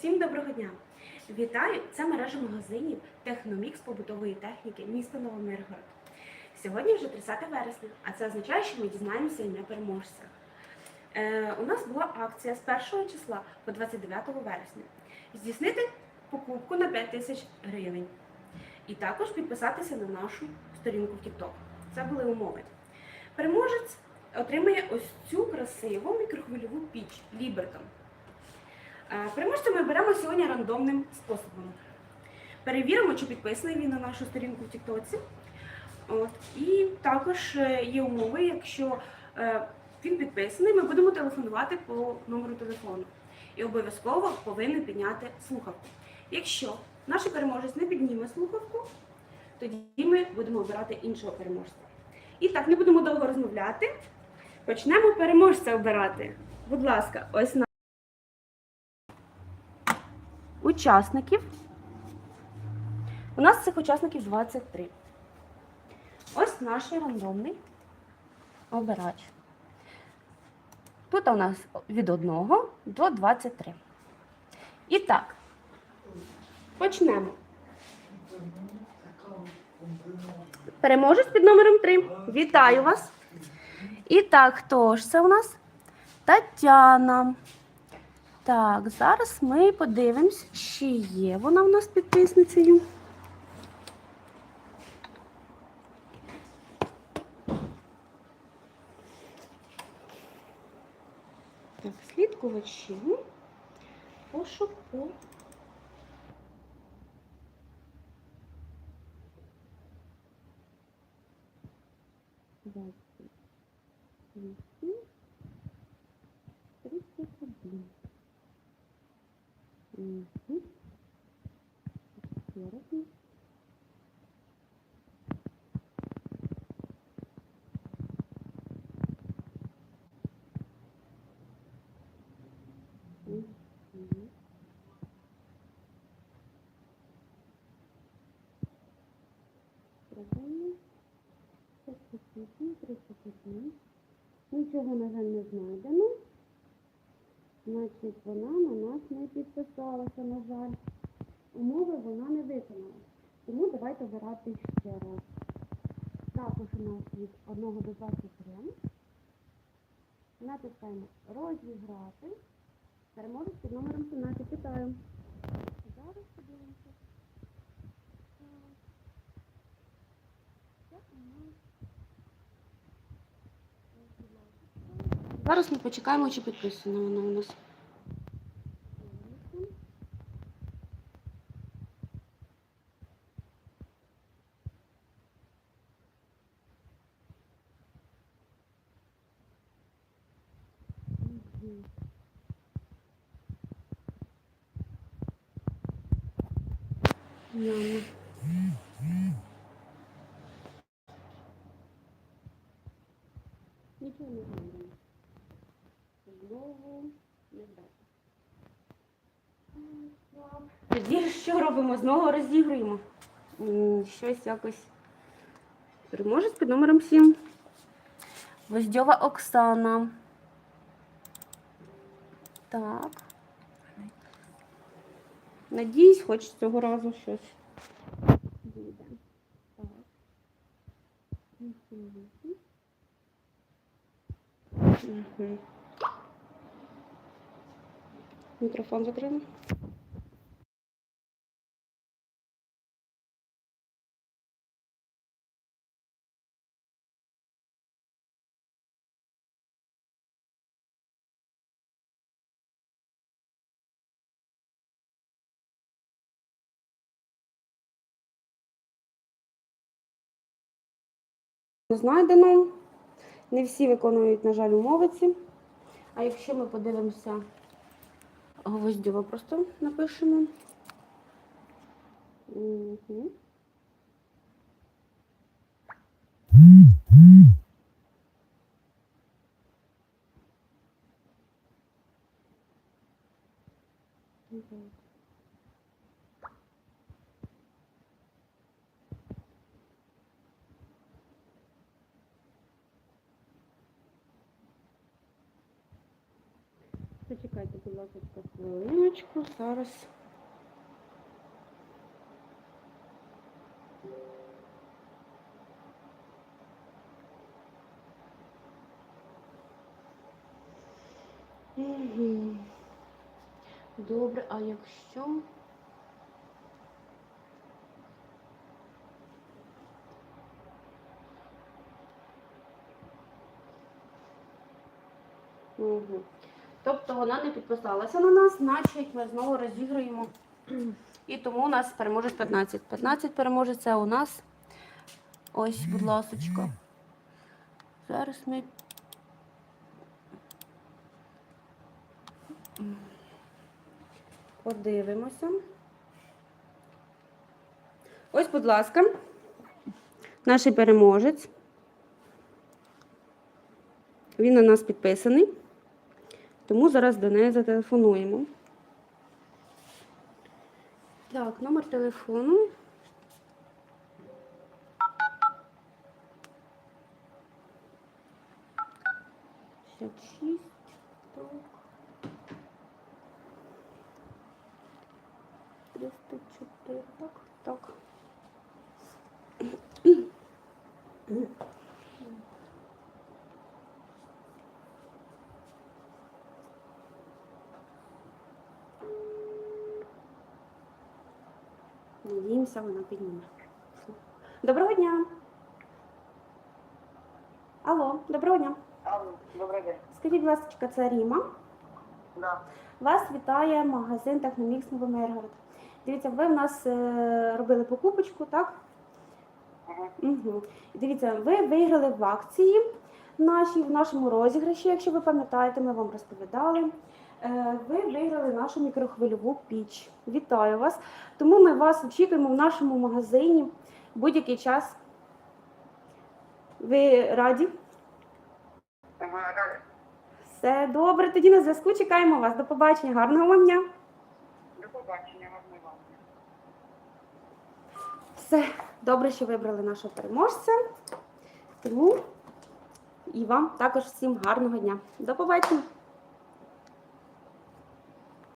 Всім доброго дня! Вітаю! Це мережа магазинів Техномікс побутової техніки міста Новомиргород. Сьогодні вже 30 вересня, а це означає, що ми дізнаємося ім'я переможця. Е, у нас була акція з 1 числа по 29 вересня. Здійснити покупку на 5 тисяч гривень. І також підписатися на нашу сторінку в TikTok. Це були умови. Переможець отримає ось цю красиву мікрохвильову піч Ліберкам. Е, Переможця ми беремо сьогодні рандомним способом. Перевіримо, чи підписаний він на нашу сторінку в Тіктоці. І також е, є умови, якщо е, він підписаний, ми будемо телефонувати по номеру телефону. І обов'язково повинен підняти слухавку. Якщо наш переможець не підніме слухавку, тоді ми будемо обирати іншого переможця. І так, не будемо довго розмовляти. Почнемо переможця обирати. Будь ласка, ось на учасників. У нас цих учасників 23. Ось наш рандомний обирач. Тут у нас від 1 до 23. І так, почнемо. Переможець під номером 3. Вітаю вас. І так, хто ж це у нас? Тетяна. Так, зараз ми подивимось, чи є вона у нас підписницею. Так, слідкувачі. Пошук по. Правильно. 38, 31. Нічого, на жаль, не знайдено. Значить, вона на нас не підписалася, на жаль. Умови вона не виконала. Тому давайте обирати ще раз. Також у нас від 1 до 23. Натискаємо розіграти. Переможець під номером 17. Питаю. Зараз подивимося. Зараз ми почекаємо, чи підписана вона у нас. Яна. Нічого не знайдемо. Знову не вдати. Тоді що робимо? Знову розігруємо. Щось якось. Переможець під номером 7. Воздьова Оксана. Так. Надіюсь, хоч цього разу щось буде. Мікрофон закрили. знайдено. Не всі виконують, на жаль, умовиці. А якщо ми подивимося, гвоздьова просто напишемо. Угу. Mm-hmm. Зачекайте, будь ласка, хвилиночку. Зараз. Угу. Добре, а якщо. Угу. Тобто вона не підписалася на нас, значить ми знову розіграємо. І тому у нас переможець 15. 15 переможець це у нас. Ось, будь ласочка. Зараз ми. Подивимося. Ось, будь ласка, наш переможець. Він на нас підписаний. Тому зараз до неї зателефонуємо. Так, номер телефону. Так. Так, так. Надіємося, вона підніме. Доброго дня. Алло, доброго дня. Алло, добрий день. Скажіть, будь ласка, це Ріма. Да. Вас вітає магазин Техномікс Новомиргород. Дивіться, ви в нас е, робили покупочку, так? Угу. Угу. Дивіться, ви виграли в акції нашій, в нашому розіграші, якщо ви пам'ятаєте, ми вам розповідали. Е, Ви виграли нашу мікрохвильову піч. Вітаю вас. Тому ми вас очікуємо в нашому магазині будь-який час. Ви раді? Все добре, тоді на зв'язку чекаємо вас. До побачення. Гарного вам дня. До побачення, гарної вам. Все, добре, що вибрали нашого переможця. Тому і вам також всім гарного дня. До побачення.